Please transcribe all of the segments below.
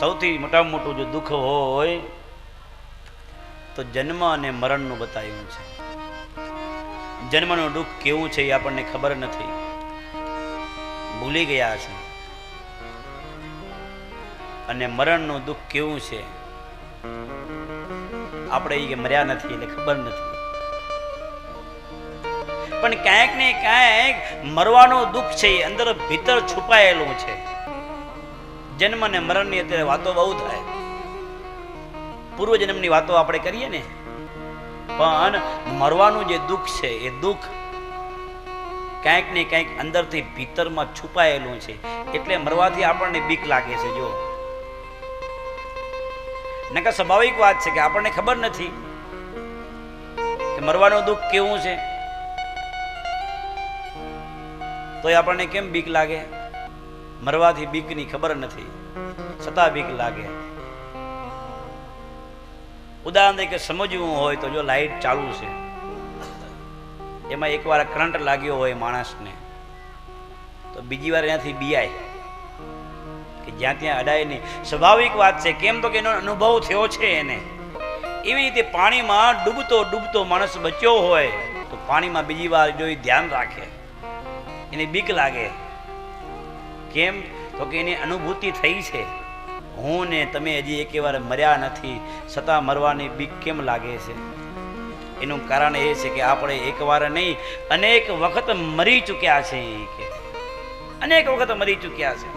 સૌથી મોટામાં મોટું જો દુઃખ હોય, તો જન્મ અને મરણનું બતાવ્યું છે. જન્મનું દુઃખ કેવું છે એ આપણને ખબર નથી. ભૂલી ગયા છે. અને મરણનું દુઃખ કેવું છે, આપણે એ મર્યા નથી એટલે ખબર નથી. પણ ક્યાંક ને ક્યાંક મરવાનું દુઃખ છે એ અંદર ભીતર છુપાયેલું છે. જન્મ અને મરણની અત્યારે વાતો બહુ થાય. પૂર્વ જન્મની વાતો આપણે કરીએ ને, પણ મરવાનું જે દુઃખ છે, એ દુઃખ ક્યાંક ને ક્યાંક અંદરથી ભીતરમાં છુપાયેલું છે. એટલે મરવાથી આપણને બીક લાગે છે જો નકર સ્વાભાવિક વાત છે કે આપણને ખબર નથી કે મરવાનું દુઃખ કેવું છે. તોય આપણને કેમ બીક લાગે? મરવાથી બીકની ખબર નથી, છતાં બીક લાગે. ઉદાહરણ તરીકે સમજવું હોય તો જો લાઈટ ચાલુ છે, એમાં એકવાર કરંટ લાગ્યો હોય માણસને, તો બીજી વાર ત્યાંથી બિયાય કે જ્યાં ત્યાં અડાય નહીં. સ્વાભાવિક વાત છે, કેમ તો કે એનો અનુભવ થયો છે એને. એવી રીતે પાણીમાં ડૂબતો ડૂબતો માણસ બચ્યો હોય, તો પાણીમાં બીજી વાર જો એ ધ્યાન રાખે. એને બીક લાગે. કેમ? તો કે એની અનુભૂતિ થઈ છે. હું ને તમે હજી એક વાર મર્યા નથી, છતાં મરવાની બીક કેમ લાગે છે? એનું કારણ એ છે કે આપણે એકવાર નહીં, અનેક વખત મરી ચૂક્યા છે કે. અનેક વખત મરી ચૂક્યા છે.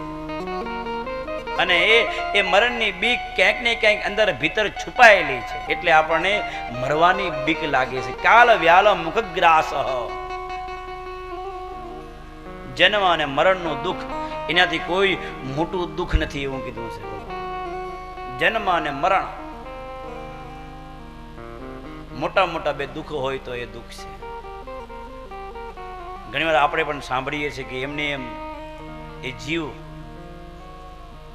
અને એ એ મરણની બીક ક્યાંક ને ક્યાંક અંદર ભીતર છુપાયેલી છે. એટલે આપણને મરવાની બીક લાગે છે. કાલ વ્યાલ મુખગ્રાસ. જન્મ અને મરણનું દુઃખ એનાથી કોઈ મોટું દુઃખ નથી એવું કીધું છે જન્મ અને મરણ, મોટા મોટા બે દુઃખ હોય તો એ દુઃખ છે. ઘણીવાર આપણે પણ સાંભળીએ છીએ કે એમને એમ એ જીવ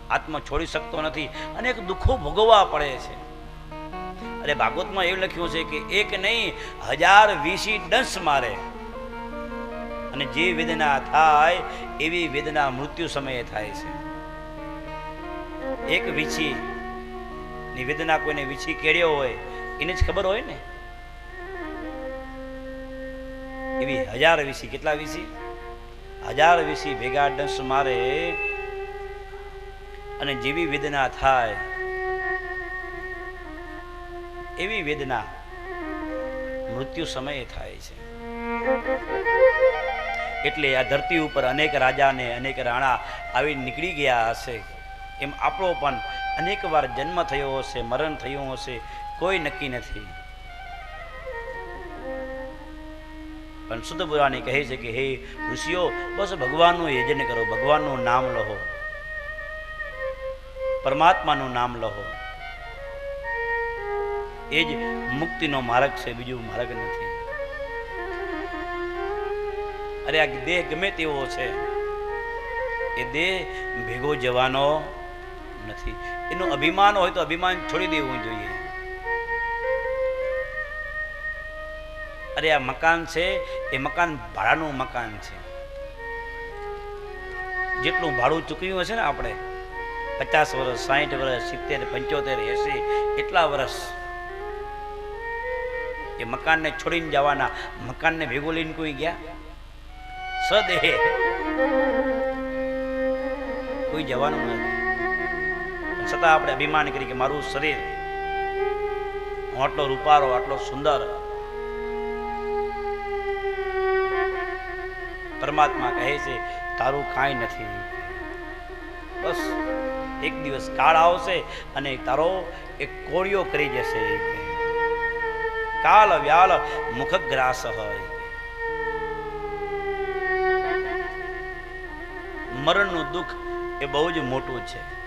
આત્મા છોડી શકતો નથી અનેક દુઃખો ભોગવવા પડે છે. અરે ભાગવતમાં એવું લખ્યું છે કે એક નહીં, હજાર વીસી ડંસ મારે. અને જે વેદના થાય, એવી વેદના મૃત્યુ સમયે થાય છે. એક વીછી, ની વેદના કોઈને વીછી કેળ્યો હોય, એને જ ખબર હોય ને? એવી હજાર વીસી કેટલા વીસી હજાર વીસી ભેગા ડંસ મારે, અને જેવી વેદના થાય, એવી વેદના મૃત્યુ સમયે થાય છે. એટલે આ ધરતી ઉપર અનેક રાજાને, અનેક રાણા આવી નીકળી ગયા હશે. એમ આપણો પણ અનેક વાર જન્મ થયો હશે, મરણ થયું હશે, કોઈ નક્કી નથી. પણ શુદ્ધ પુરાણી કહે છે કે, હે ઋષિઓ, બસ ભગવાનનું યજન કરો, ભગવાનનું નામ લહો. પરમાત્માનું નામ લહો. એ જ મુક્તિનો માર્ગ છે, બીજું માર્ગ નથી. અરે આ દેહ ગમે તેવો છે, એ દેહ ભેગો જવાનો નથી. એનું અભિમાન હોય તો અભિમાન છોડી દેવું જોઈએ. અરે આ મકાન છે, એ મકાન ભાડાનું મકાન છે. જેટલું ભાડું ચૂકવ્યું હશે ને આપણે, પચાસ વર્ષ, સાહીઠ વર્ષ, સિત્તેર, પંચોતેર એસી એટલા વર્ષ એ મકાનને છોડીને જવાના. મકાનને ભેગો લઈને કોઈ ગયા? સદેહ કોઈ જવાનું નથી છતાં આપણે અભિમાન કરી કે મારું શરીર હું આટલો રૂપારો, આટલો સુંદર પરમાત્મા કહે છે, તારું કાંઈ નથી. બસ એક દિવસ કાળ આવશે અને તારો એક કોળિયો કરી જશે કાલ વ્યાલ મુખગ્રાસ હોય. મરણનું દુઃખ એ બહુ જ મોટું છે.